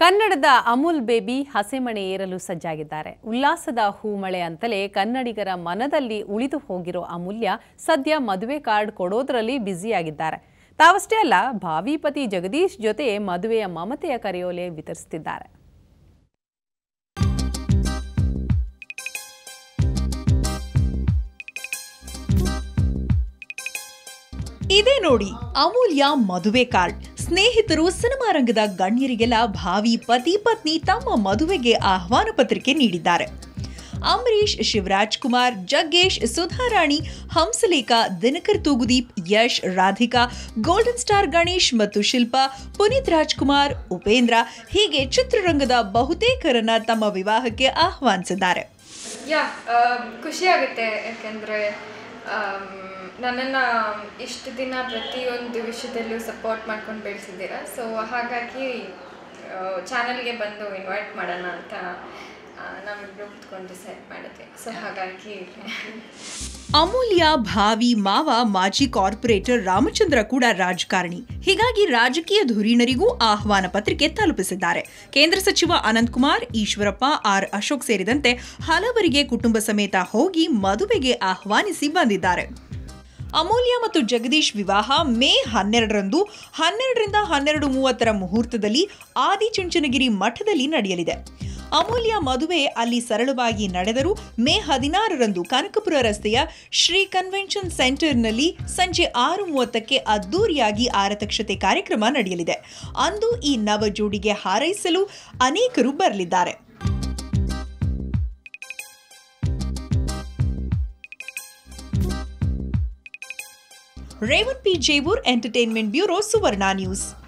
ಕನ್ನಡದ ಅಮೂಲ್ ಬೇಬಿ ಹಸೆಮಣೆ ಏರಲು ಸಜ್ಜಾಗಿದ್ದಾರೆ. ಉಲ್ಲಾಸದ ಹೂಮಳೆ ಅಂತಲೇ ಕನ್ನಡಿಗರ ಮನದಲ್ಲಿ ಉಳಿದು ಹೋಗಿರೋ ಅಮೂಲ್ಯ ಸದ್ಯ ಮದುವೆ ಕಾರ್ಡ್ ಕೊಡೋದ್ರಲ್ಲಿ ಬ್ಯುಸಿಯಾಗಿದ್ದಾರೆ. ತಾವಷ್ಟೇ ಅಲ್ಲ ಭಾವಿಪತಿ ಜಗದೀಶ್ ಜೊತೆ ಮದುವೆಯ ಮಮತೆಯ ಕರೆಯೋಲೆ ವಿತರಿಸುತ್ತಿದ್ದಾರೆ ಇದೇ ನೋಡಿ ಅಮೂಲ್ಯ ಮದುವೆ ಕಾರ್ಡ್. ಸ್ನೇಹಿತರು ಸಿನಿಮಾ ರಂಗದ ಗಣ್ಯರಿಗೆಲ್ಲ ಭಾವಿ ಪತಿ ಪತ್ನಿ ತಮ್ಮ ಮದುವೆಗೆ ಆಹ್ವಾನ ಪತ್ರಿಕೆ ನೀಡಿದ್ದಾರೆ. ಅಂಬರೀಷ್, ಶಿವರಾಜ್ ಕುಮಾರ್, ಜಗ್ಗೇಶ್, ಸುಧಾರಾಣಿ, ಹಂಸಲೇಖ, ದಿನಕರ್ ತೂಗುದೀಪ್, ಯಶ್, ರಾಧಿಕಾ, ಗೋಲ್ಡನ್ ಸ್ಟಾರ್ ಗಣೇಶ್ ಮತ್ತು ಶಿಲ್ಪಾ, ಪುನೀತ್ ರಾಜ್ಕುಮಾರ್, ಉಪೇಂದ್ರ ಹೀಗೆ ಚಿತ್ರರಂಗದ ಬಹುತೇಕರನ್ನ ತಮ್ಮ ವಿವಾಹಕ್ಕೆ ಆಹ್ವಾನಿಸಿದ್ದಾರೆ. ಯಾ ಖುಷಿ ಆಗುತ್ತೆ ಯಾಕೆಂದರೆ ನನ್ನನ್ನು ಇಷ್ಟು ದಿನ ಪ್ರತಿಯೊಂದು ವಿಷಯದಲ್ಲೂ ಸಪೋರ್ಟ್ ಮಾಡ್ಕೊಂಡು ಬೆಳೆಸಿದ್ದೀರಾ? ಸೊ ಹಾಗಾಗಿ ಚಾನಲ್ಗೆ ಬಂದು ಇನ್ವೈಟ್ ಮಾಡೋಣ ಅಂತ ನಾವಿಬ್ಬರು ಕುತ್ಕೊಂಡು ಡಿಸೈಡ್ ಮಾಡಿದ್ವಿ ಸೊ ಹಾಗಾಗಿ ಅಮೂಲ್ಯ ಭಾವಿ ಮಾವ ಮಾಜಿ ಕಾರ್ಪೊರೇಟರ್ ರಾಮಚಂದ್ರ ಕೂಡ ರಾಜಕಾರಣಿ. ಹೀಗಾಗಿ ರಾಜಕೀಯ ಧುರೀಣರಿಗೂ ಆಹ್ವಾನ ಪತ್ರಿಕೆ ತಲುಪಿಸಿದ್ದಾರೆ. ಕೇಂದ್ರ ಸಚಿವ ಅನಂತಕುಮಾರ್ ಈಶ್ವರಪ್ಪ ಆರ್ ಅಶೋಕ್ ಸೇರಿದಂತೆ ಹಲವರಿಗೆ ಕುಟುಂಬ ಸಮೇತ ಹೋಗಿ ಮದುವೆಗೆ ಆಹ್ವಾನಿಸಿ ಬಂದಿದ್ದಾರೆ. ಅಮೂಲ್ಯ ಮತ್ತು ಜಗದೀಶ್ ವಿವಾಹ ಮೇ ಹನ್ನೆರಡರಂದು ಹನ್ನೆರಡರಿಂದ ಹನ್ನೆರಡು ಮೂವತ್ತರ ಮುಹೂರ್ತದಲ್ಲಿ ಆದಿಚುಂಚನಗಿರಿ ಮಠದಲ್ಲಿ ನಡೆಯಲಿದೆ. ಅಮೂಲ್ಯ ಮದುವೆ ಅಲ್ಲಿ ಸರಳವಾಗಿ ನಡೆದರೂ ಮೇ ಹದಿನಾರರಂದು ಕನಕಪುರ ರಸ್ತೆಯ ಶ್ರೀ ಕನ್ವೆನ್ಷನ್ ಸೆಂಟರ್ನಲ್ಲಿ ಸಂಜೆ ಆರು ಮೂವತ್ತಕ್ಕೆ ಅದ್ದೂರಿಯಾಗಿ ಆರತಕ್ಷತೆ ಕಾರ್ಯಕ್ರಮ ನಡೆಯಲಿದೆ. ಅಂದು ಈ ನವ ಜೋಡಿಗೆ ಹಾರೈಸಲು ಅನೇಕರು ಬರಲಿದ್ದಾರೆ. Revan P Jevoor entertainment bureau Suvarna news.